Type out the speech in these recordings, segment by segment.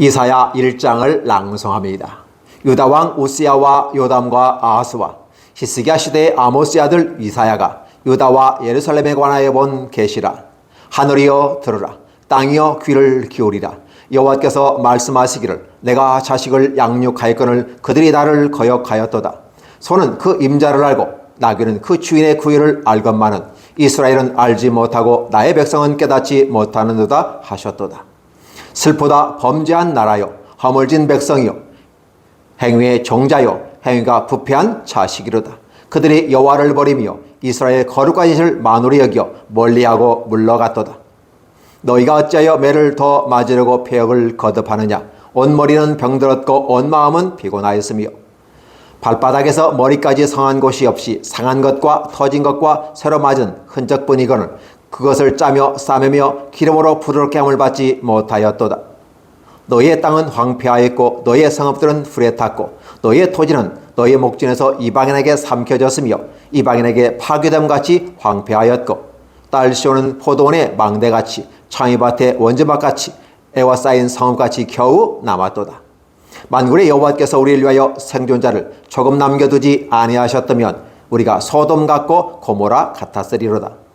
이사야 1장을 낭송합니다. 유다 왕 우시야와 요담과 아하스와 히스기야 시대의 아모스 아들 이사야가 유다와 예루살렘에 관하여 본 계시라. 하늘이여 들으라. 땅이여 귀를 기울이라. 여호와께서 말씀하시기를 내가 자식을 양육하였거늘 그들이 나를 거역하였도다. 소는 그 임자를 알고 나귀는 그 주인의 구유를 알건만은 이스라엘은 알지 못하고 나의 백성은 깨닫지 못하는도다 하셨도다 슬프다 범죄한 나라요. 허물진 백성이요. 행위의 종자요. 행위가 부패한 자식이로다. 그들이 여호와를 버리며 이스라엘 거룩한 이를 만으로 여겨 멀리하고 물러갔도다. 너희가 어찌하여 매를 더 맞으려고 폐역을 거듭하느냐? 온 머리는 병들었고 온 마음은 피곤하였으며. 발바닥에서 머리까지 성한 곳이 없이 상한 것과 터진 것과 새로 맞은 흔적뿐이거늘 그것을 짜며 싸매며 기름으로 부드럽게 함을 받지 못하였도다. 너희의 땅은 황폐하였고 너희의 성읍들은 불에 탔고 너희의 토지는 너희의 목전에서 이방인에게 삼켜졌으며 이방인에게 파괴됨 같이 황폐하였고 딸 시오는 포도원의 망대같이 창이밭의 원주막같이 애와 쌓인 성읍같이 겨우 남았도다. 만군의 여호와께서 우리를 위하여 생존자를 조금 남겨두지 아니하셨다면 우리가 소돔 같고 고모라 같았으리로다.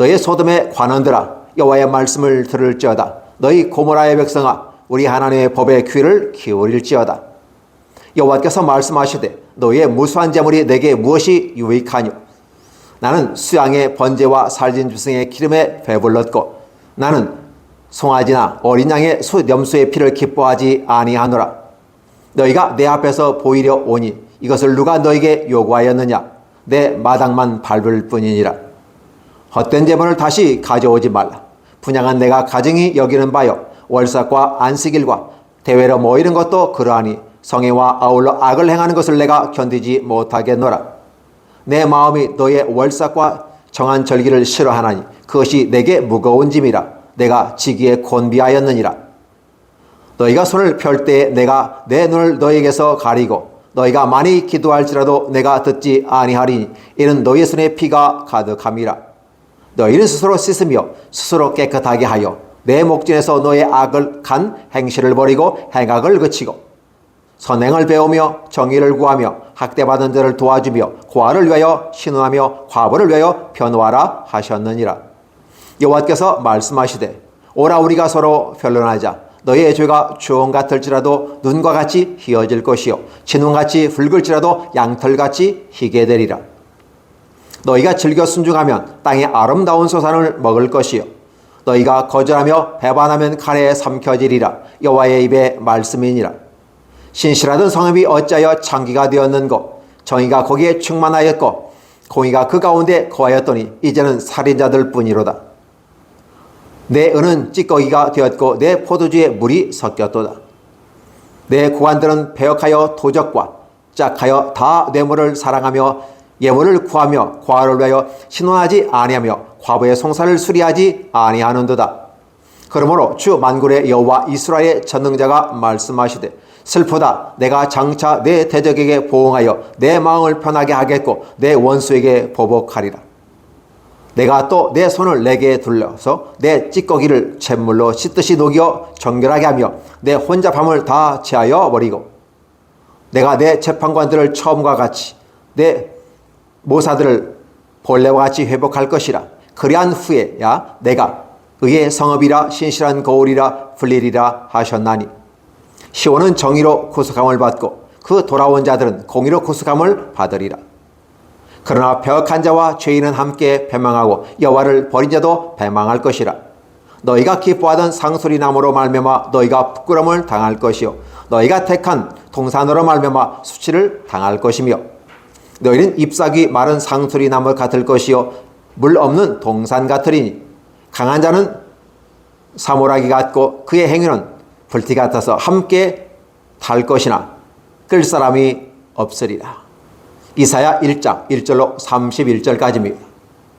너희 소돔의 관원들아 여호와의 말씀을 들을지어다. 너희 고모라의 백성아 우리 하나님의 법의 귀를 기울일지어다. 여호와께서 말씀하시되 너희의 무수한 재물이 내게 무엇이 유익하뇨? 나는 수양의 번제와 살진 주승의 기름에 배불렀고 나는 송아지나 어린 양의 수 염소의 피를 기뻐하지 아니하노라. 너희가 내 앞에서 보이려 오니 이것을 누가 너에게 요구하였느냐? 내 마당만 밟을 뿐이니라. 헛된 재물을 다시 가져오지 말라. 분양한 내가 가정이 여기는 바요. 월삭과 안식일과 대회로 모이는 것도 그러하니 성애와 아울러 악을 행하는 것을 내가 견디지 못하겠노라. 내 마음이 너의 월삭과 정한 절기를 싫어하나니 그것이 내게 무거운 짐이라. 내가 지기에 곤비하였느니라. 너희가 손을 펼때 내가 내 눈을 너희에게서 가리고 너희가 많이 기도할지라도 내가 듣지 아니하리니 이는 너희 손에 피가 가득함이라. 너희는 스스로 씻으며 스스로 깨끗하게 하여 내 목전에서 너의 악을 간 행실을 버리고 행악을 그치고 선행을 배우며 정의를 구하며 학대받은 자를 도와주며 고아를 위하여 신원하며 과부를 위하여 변호하라 하셨느니라. 여호와께서 말씀하시되 오라 우리가 서로 변론하자 너희의 죄가 주홍 같을지라도 눈과 같이 희어질 것이요 진홍같이 붉을지라도 양털같이 희게 되리라. 너희가 즐겨 순종하면 땅의 아름다운 소산을 먹을 것이요 너희가 거절하며 배반하면 칼에 삼켜지리라 여호와의 입의 말씀이니라. 신실하던 성읍이 어찌하여 창기가 되었는고 정의가 거기에 충만하였고 공의가 그 가운데 거하였더니 이제는 살인자들 뿐이로다. 내 은은 찌꺼기가 되었고 내 포도주에 물이 섞였도다. 내 고관들은 배역하여 도적과 짝하여 다 뇌물을 사랑하며 예물을 구하며 과를 위하여 신원하지 아니하며 과부의 송사를 수리하지 아니하는도다. 그러므로 주 만군의 여호와 이스라엘의 전능자가 말씀하시되 슬프다 내가 장차 내 대적에게 보응하여 내 마음을 편하게 하겠고 내 원수에게 보복하리라. 내가 또 내 손을 내게 둘러서 내 찌꺼기를 잿물로 씻듯이 녹여 정결하게 하며 내 혼잡함을 다 제하여 버리고 내가 내 재판관들을 처음과 같이 내 모사들을 본래와 같이 회복할 것이라. 그리한 후에야 내가 의의 성읍이라 신실한 거울이라 불리리라 하셨나니. 시온은 정의로 구속함을 받고 그 돌아온 자들은 공의로 구속함을 받으리라. 그러나 벽한 자와 죄인은 함께 패망하고 여호와를 버린 자도 패망할 것이라. 너희가 기뻐하던 상수리 나무로 말미암아 너희가 부끄러움을 당할 것이요. 너희가 택한 동산으로 말미암아 수치를 당할 것이며 너희는 잎사귀 마른 상수리 나무 같을 것이요 물 없는 동산 같으리니 강한 자는 사모라기 같고 그의 행위는 불티 같아서 함께 탈 것이나 끌 사람이 없으리라. 이사야 1장 1절로 31절까지입니다.